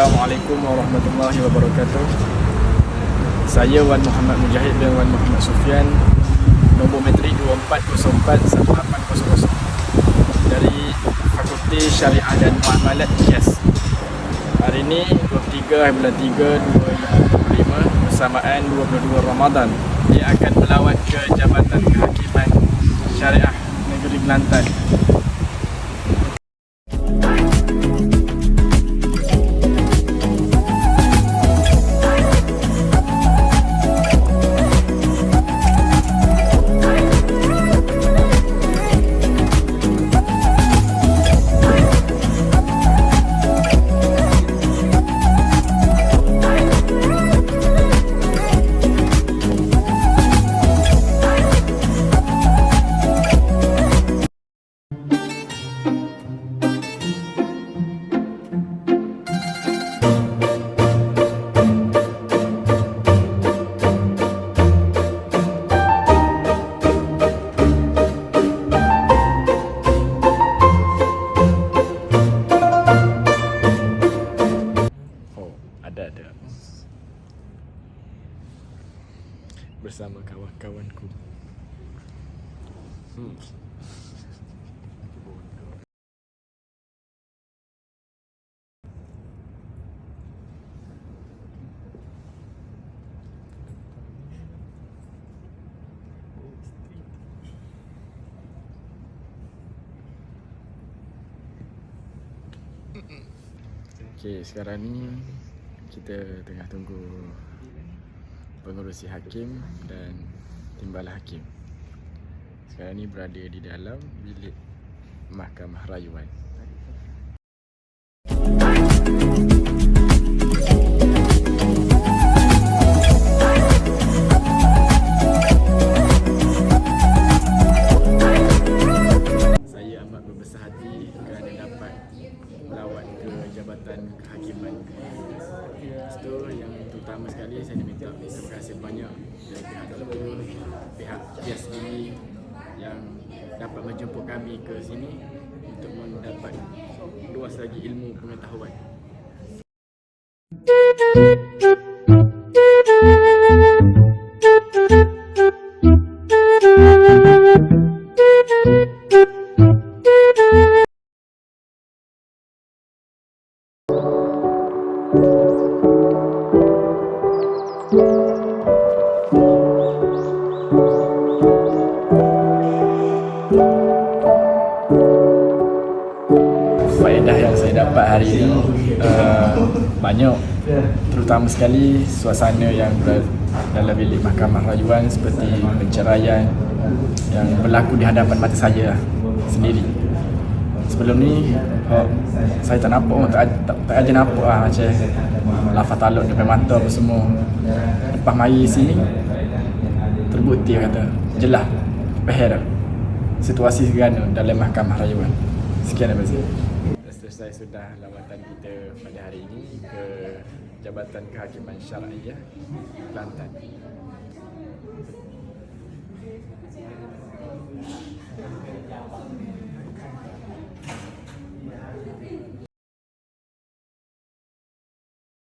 Assalamualaikum warahmatullahi wabarakatuh. Saya Wan Muhammad Mujahid bin Wan Muhammad Sufian Nombor metrik 24041800 Dari Fakulti Syariah dan Muamalat IS Hari ini 23 hari bulan 3 2025 Bersamaan 22 Ramadan. Dia akan melawat Bersama kawan-kawanku. Hmm. Okey, sekarang ni kita tengah tunggu pengurusi hakim dan timbalan hakim. Sekarang ni berada di dalam bilik mahkamah rayuan. Jabatan Kehakiman. Lepas tu yang terutama sekali saya nak minta terima kasih banyak dari pihak doktor, pihak PSB yang dapat menjemput kami ke sini untuk mendapat luas lagi ilmu pengetahuan. Faedah yang saya dapat hari ini uh, banyak terutama sekali suasana yang dalam bilik mahkamah rayuan seperti penceraian yang berlaku di hadapan mata saya sendiri. Sebelum ni uh, saya tak nampak pun tak, tak, tak ada nampak lah macam lafaz taluk depan mata apa semua. Lepas mari sini terbukti kata jelas behar situasi segana dalam mahkamah rayuan Sekian apa sahaja. Selesai sudah lawatan kita pada hari ini ke Jabatan Kehakiman Syariah Kelantan. Thank you.